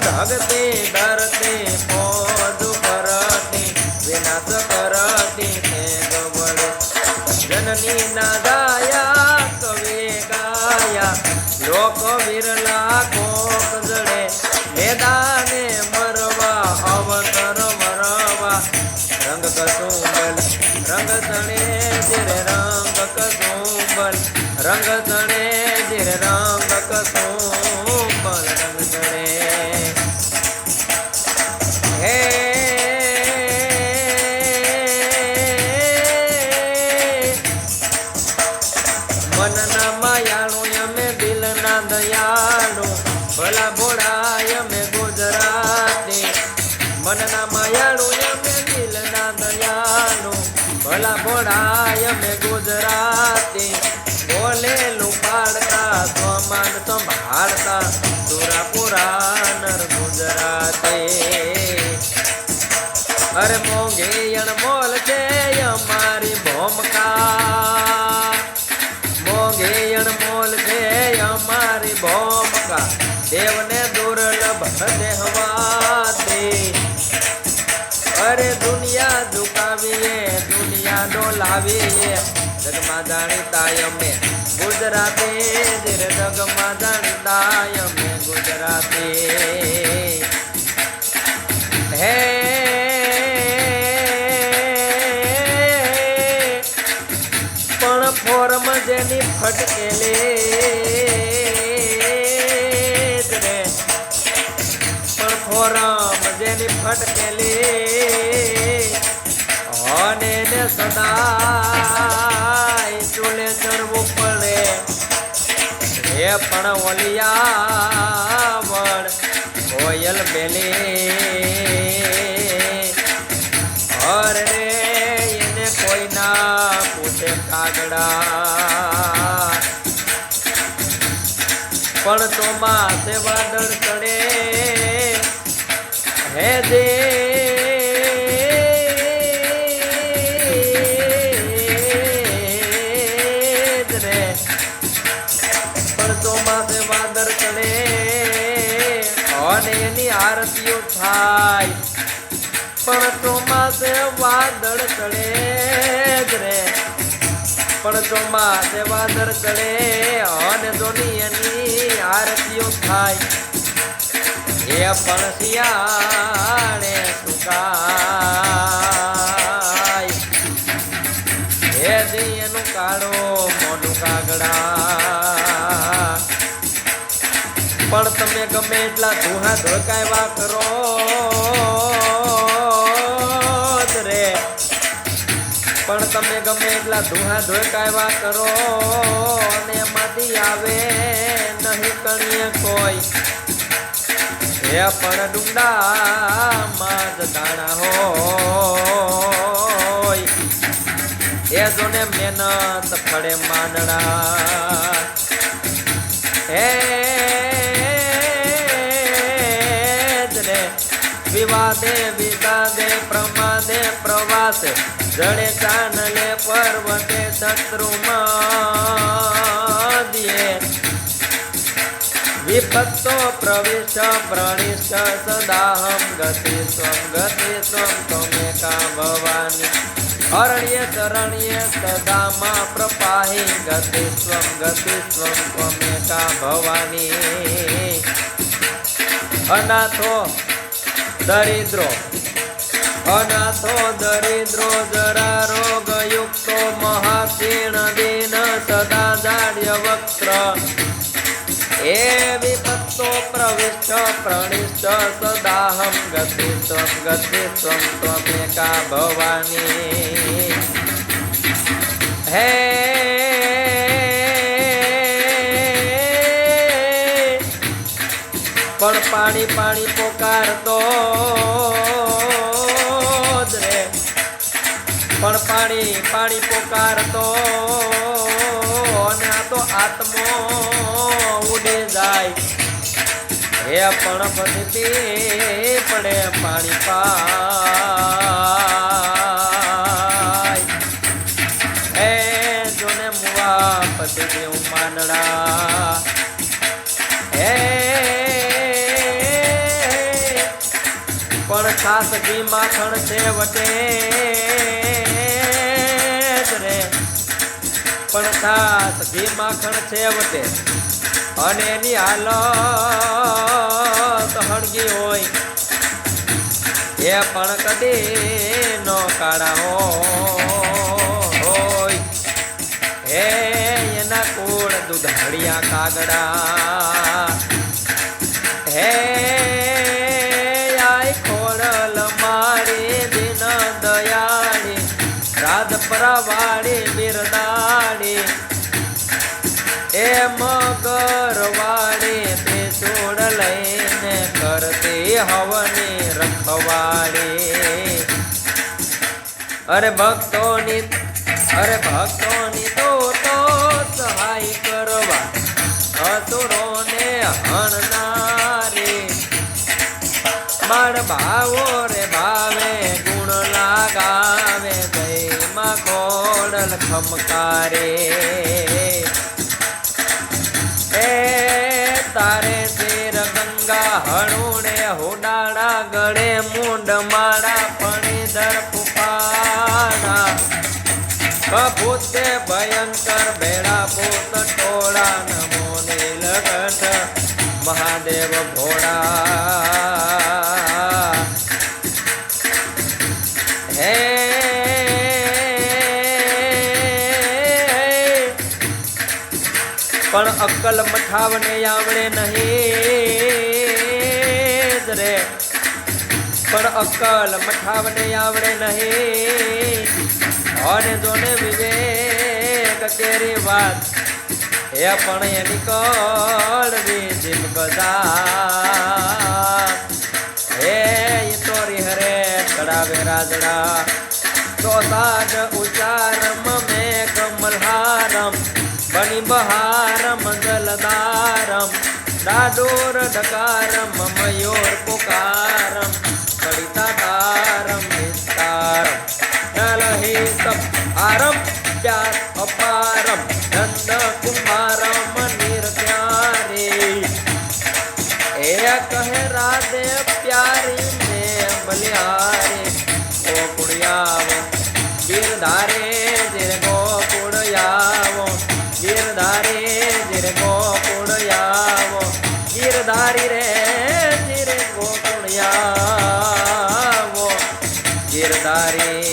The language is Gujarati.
ધગતી ડરતી પોજ કરતી વિનાશ કરતી હે ગવળ. જનની ના ગાયા કવે ગાયા, લોક વિરલા કોક જડે મેદાને મરવા અવતર મરવા. રંગ કસુંબલ, રંગ તણે જીર રંગ કસુંબલ. રંગ તણે જીર રંગ મનના માયાળુ અમે દિલના દયાળુ ભલા ભોળા અમે ગુજરાતી બોલેલું પાડતા સ્વમાન સંભાળતા સુરાપુરા નર ગુજરાતી. ડોલાવીએ જગમાં જાણીતા અમે. ગુજરાતી ધીરે જગમાં જાણીતા અમે, ગુજરાતી. હે, પણ ફોર્મ જેની ફટકેલી રે. પણ ફોરમ જેની ફટકેલી અને એને સદાય ચૂલે ચડવું પડે. એ પણ ઓલિયાવળ કોયલ બેલી. અરે એને કોઈ ના પૂછે કાગડા. પણ તો માથે વાદળ ચડે. હે દે થાય પણ ચોમાસે વાદળ ચડે જ રે. પણ ચોમાસે વાદળ ચડે અને એની આરતીઓ થાય. એ પણ શિયાળે સુકાય. હે દિયનું કાળો મોનું કાગડા. પણ તમે ગમે એટલા ધુહા ધોકાયવા કરો તમે ગમે એટલા ધુહા ધોકાયવા કરો. અને એમાંથી આવે, નહીં કણીએ કોઈ. એ પણ ડુંડામાં જ દાણા હોય. એ જોને મહેનત ફળે માંડણા હે વિવાદે વિવાદે, પ્રમાદે, પ્રવાસે. જડે ચાનલે પર્વતે શત્રુમાં વિપત્તો પ્રવિષ્ટ, પ્રણિષ્ટ, સદાહમ ગતિ સ્વમ ગતિ સ્વમ ત્વમેકા ભવાની અરણ્ય, શરણ્ય, સદામાં પ્રપાહી. ગતિ સ્વમ ગતિ સ્વમ ત્વમેકા ભવાની અનાથો, દરિદ્રો અનાથો દરિદ્રો જરા રોગ યુક્તો મહાક્ષીણ દીન સદા જાડ્ય વક્ર એ વિપત્તો પ્રવિષ્ટ, પ્રણિષ્ટ, સદાહમ ગતિ ત્વમ ગતિ સ્વમ ત્વમેકા ભવાની. હે પણ પાણી પાણી પોકારતો પણ પાણી પાણી પોકારતો અને આ તો આત્મો ઉડે જાય. હે પણ પછી પડે પાણી પાય છાસ માખણ છે વટે જ રે. પણ છાસ ઘી માખણ છે વટે અને એની હાલત હળગી હોય. એ પણ કદી નો કાળા હોય. હે એના કુળ દુધાળિયા કાગડા. હે રાધપરા વાળી બિરદાળી એ મગર વાળી તે છોડ લઈને કરતી હવની રખવાળી. અરે ભક્તોની અરે ભક્તોની તો તો સહાય કરવા અસુરોને હણનારી. માર ભાવો રે ભાવે ખોડલ ખમકારે એ તારે શેર ગંગા હણુણે હોડાડા ગળે મૂંડ મારા પણી દર પુપાડા કભૂતે ભયંકર ભેળા ભૂત ટોળા નમો નીલકંઠ મહાદેવ ભોળા પણ અક્કલ મઠાવને આવડે નહીં. રે. પણ અક્કલ મઠાવને આવડે નહીં. અને જોને વિવેક કેરી વાત. એ પણ એની કળવી જીમ ગજા હે ઈ તોરી હરે કડાવે રાજડા તો સાજ ઉચારમ ડાડોર ડકારમ મયોર પુકારમ કડિતાકારમ વિસ્તારમ, નલહિતમ, આરમ પ્યાર અપારમ નંદ કુમારમ નિર્ત્યારે. એ કહે, રાધે પ્યારી, ને બલિહારે ઓ કુડિયાવ જીરે रे